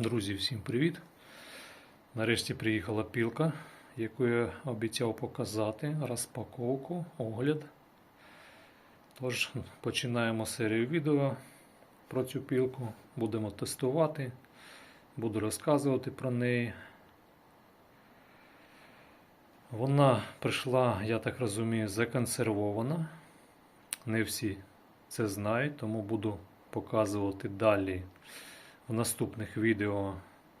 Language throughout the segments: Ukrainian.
Друзі, всім привіт! Нарешті приїхала пілка, яку я обіцяв показати, розпаковку, огляд. Тож, починаємо серію відео про цю пілку. Будемо тестувати, буду розказувати про неї. Вона прийшла, я так розумію, законсервована. Не всі це знають, тому буду показувати далі в наступних відео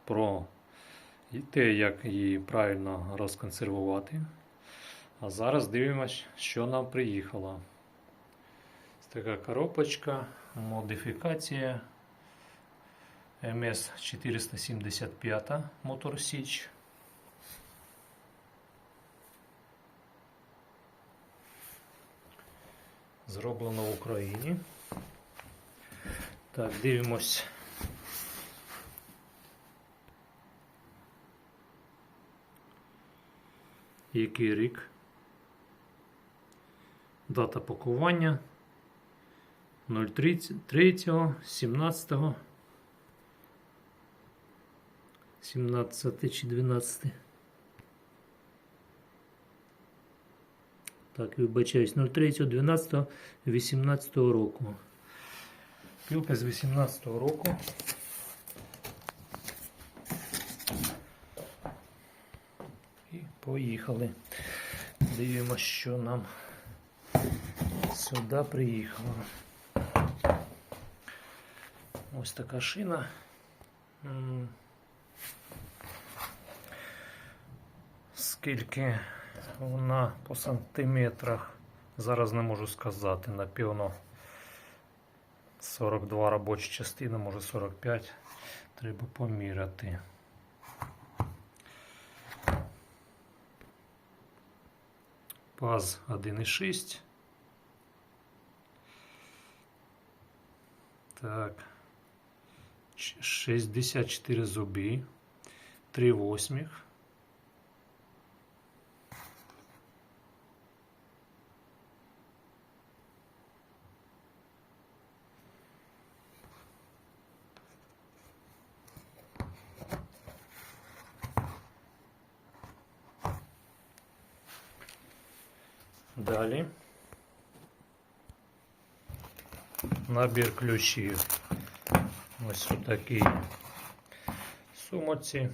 про те, як її правильно розконсервувати. А зараз дивимось, що нам приїхало. Така коробочка, модифікація МС 475 Мотор Січ. Зроблено в Україні. Так, дивимось. Який рік? Дата пакування 03, 17, 17 чи 12. Так, вибачаюсь, 03, 12, 18 року. Пілка з 18 року. І поїхали. Дивимося, що нам сюди приїхало. Ось така шина. Скільки вона по сантиметрах, зараз не можу сказати, напевно 42 робочі частини, може 45. Треба поміряти. Паз 1,6. Так. Ч- 64 зуби. 3 восьмих. Далі. Набір ключів. Ось у такій сумоці.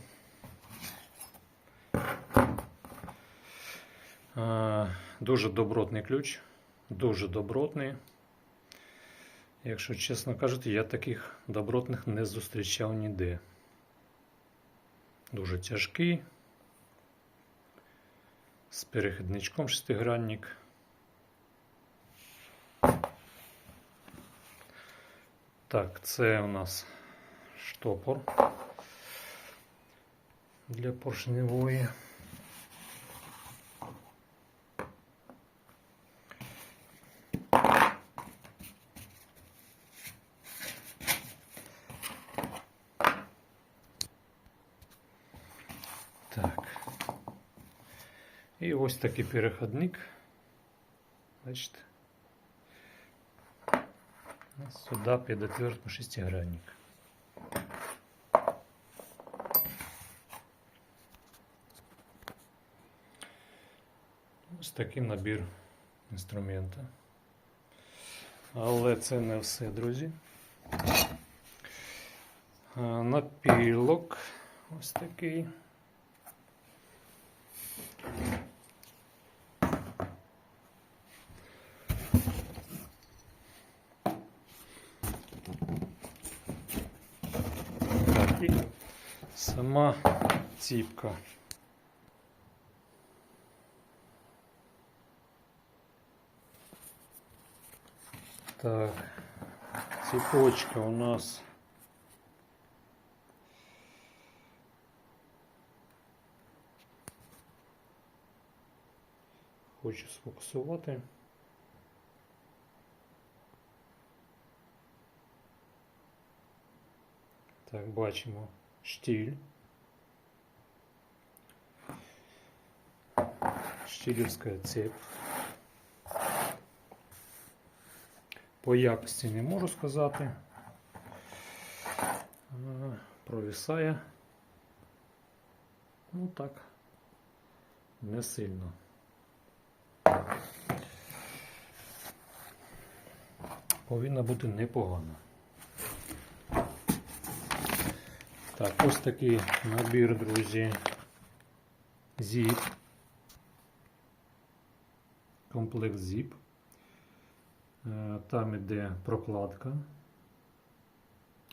Дуже добротний ключ. Дуже добротний. Якщо чесно кажучи, я таких добротних не зустрічав ніде. Дуже тяжкий. З перехідничком шестигранник. Так, це у нас штопор для поршневої. Так. І ось такий переходник. Бачите. Сюда підотвертно шестигранник. Ось такий набір інструмента. Але це не все, друзі. Напілок ось такий. Так, і сама ціпка. Так, цепочка у нас. Хочу сфокусувати. Так, бачимо штіль. Штілівська цепь. По якості не можу сказати. Провисає. Ну так, не сильно. Повинна бути непогана. Так, ось такий набір, друзі. Зіп. Комплект зіп. Е, Там іде прокладка,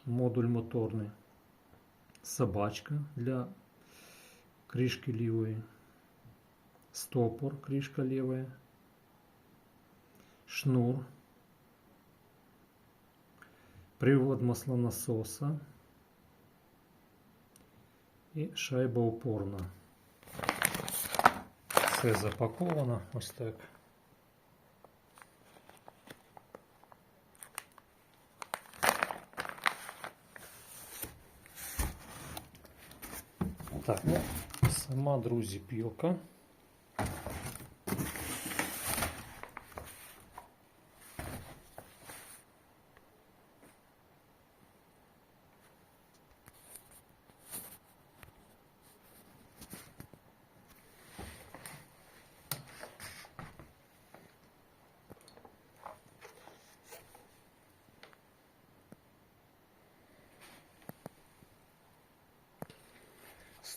модуль моторний, собачка для кришки лівої, стопор, кришка лівая, шнур, привод маслонасоса і шайба опорна. Все запаковано ось так. Так, ну, сама, друзі, пілка.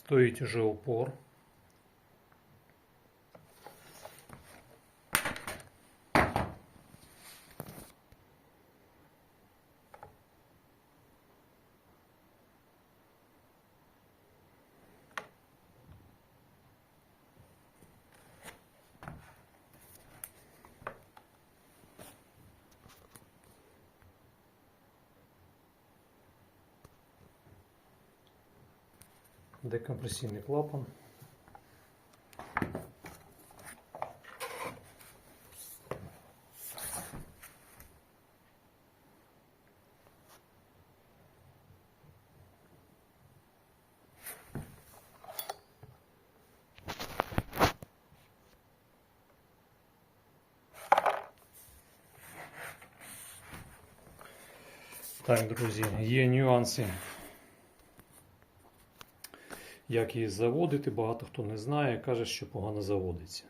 Стоїть уже упор. Декомпресійний клапан. Так, друзі, є нюанси Як її заводити, багато хто не знає, каже, що погано заводиться.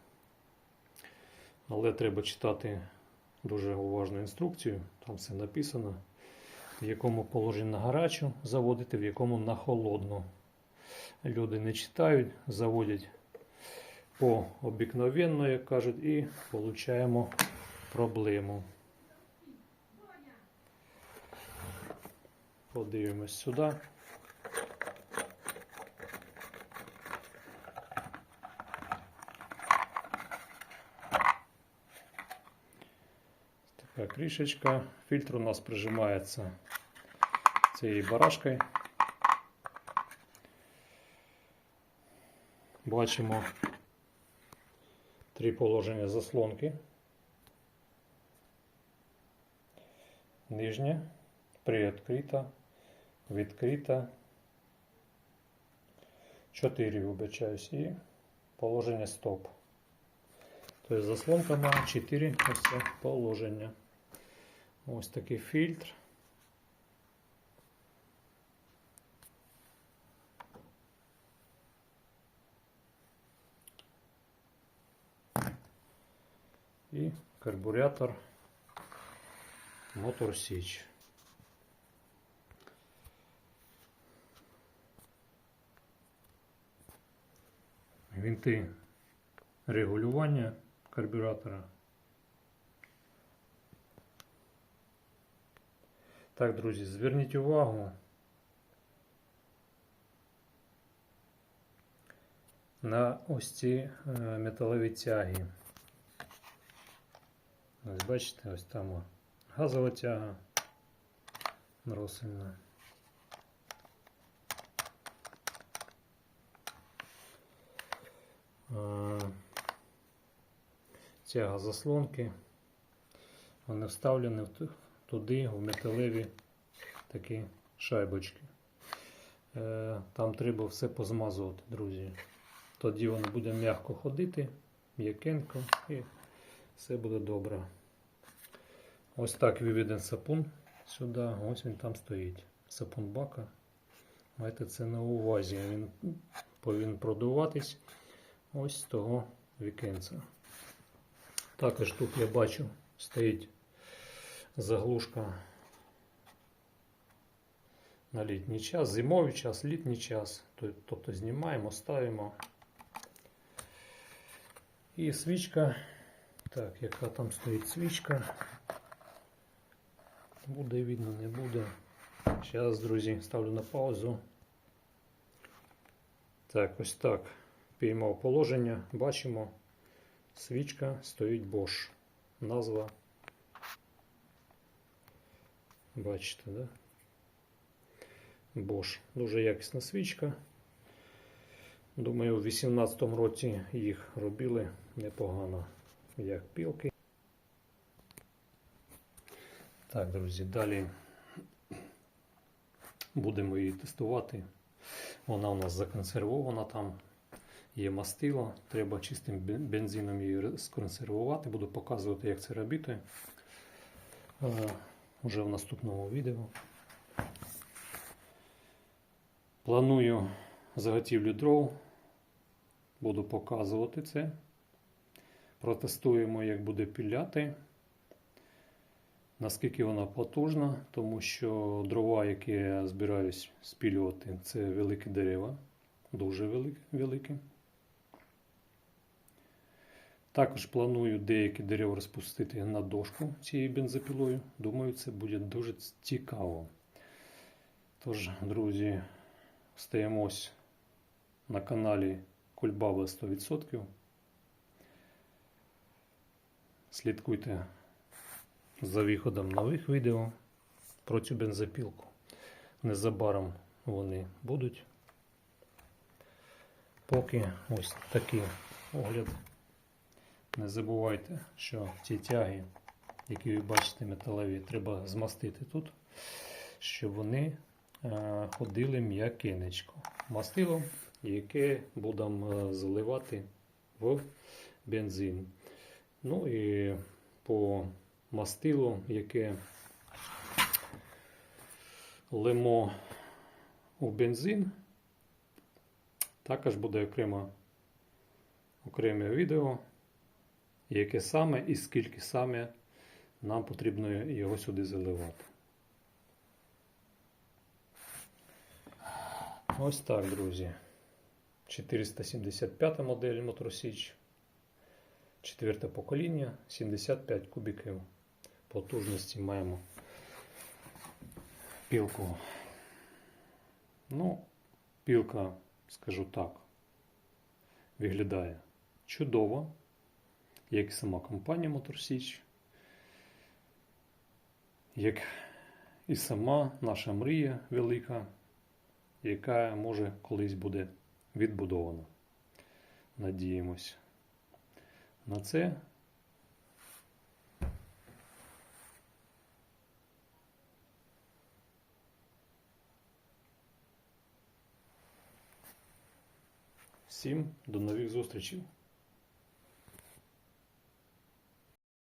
Але треба читати дуже уважну інструкцію, там все написано, в якому положенні на гарячу заводити, в якому на холодну. Люди не читають, заводять по обікновенно, як кажуть, і отримуємо проблему. Подивимось сюди. Така кришечка. Фільтр у нас прижимається цією барашкою. Бачимо три положення заслонки. Нижня, приоткрита, відкрита. Чотири вибачаюсь і положення стоп. Тобто заслонка має 4 ось положення. Ось такий фільтр. І карбуратор Мотор Січ. Вінти регулювання карбюратора. Так, друзі, зверніть увагу на ось ці е, металеві тяги. Ось бачите, ось там газова тяга нросельна. Е, Тяга заслонки. Вони вставлені в туди, в металеві такі шайбочки. Е, Там треба все позмазувати, друзі. Тоді воно буде м'яко ходити, м'якенько і все буде добре. Ось так виведен сапун сюди, ось він там стоїть. Сапун бака. Майте це на увазі. Він повинен продуватись ось з того вікенця. Також тут я бачу стоїть заглушка на літній час, зимовий час, літній час. Тобто- знімаємо, ставимо. І свічка. Так, яка там стоїть свічка. Буде видно, не буде. Зараз, друзі, ставлю на паузу. Так, ось так. Піймав положення. Бачимо. Свічка стоїть Bosch. Назва. Бачите, да? Bosch. Дуже якісна свічка. Думаю, у 18-му році їх робили непогано, як пілки. Так, друзі, далі будемо її тестувати. Вона у нас законсервована там. Є мастило, треба чистим бензином її сконсервувати. Буду показувати, як це робити уже в наступному відео. Планую заготівлю дров. Буду показувати це. Протестуємо, як буде піляти. Наскільки вона потужна, тому що дрова, які я збираюсь спілювати, це великі дерева, дуже великі. Також планую деякі дерева розпустити на дошку цією бензопілою. Думаю, це буде дуже цікаво. Тож, друзі, стаємось на каналі Кульбаба 100%. Слідкуйте за виходом нових відео про цю бензопілку. Незабаром вони будуть. Поки ось такий огляд. Не забувайте, що ці тяги, які ви бачите металеві, треба змастити тут, щоб вони е, ходили м'якенечко. Мастило, яке будемо е, заливати в бензин. Ну і по мастилу, яке лимо у бензин, також буде окремо, окреме відео, яке саме і скільки саме нам потрібно його сюди заливати. Ось так, друзі. 475 модель Моторсіч. Четверте покоління, 75 кубіків потужності маємо пілку. Ну, пілка, скажу так, виглядає чудово, як і сама компанія Моторсіч, як і сама наша мрія велика, яка може колись буде відбудована. Надіємось на це. Всім до нових зустрічей!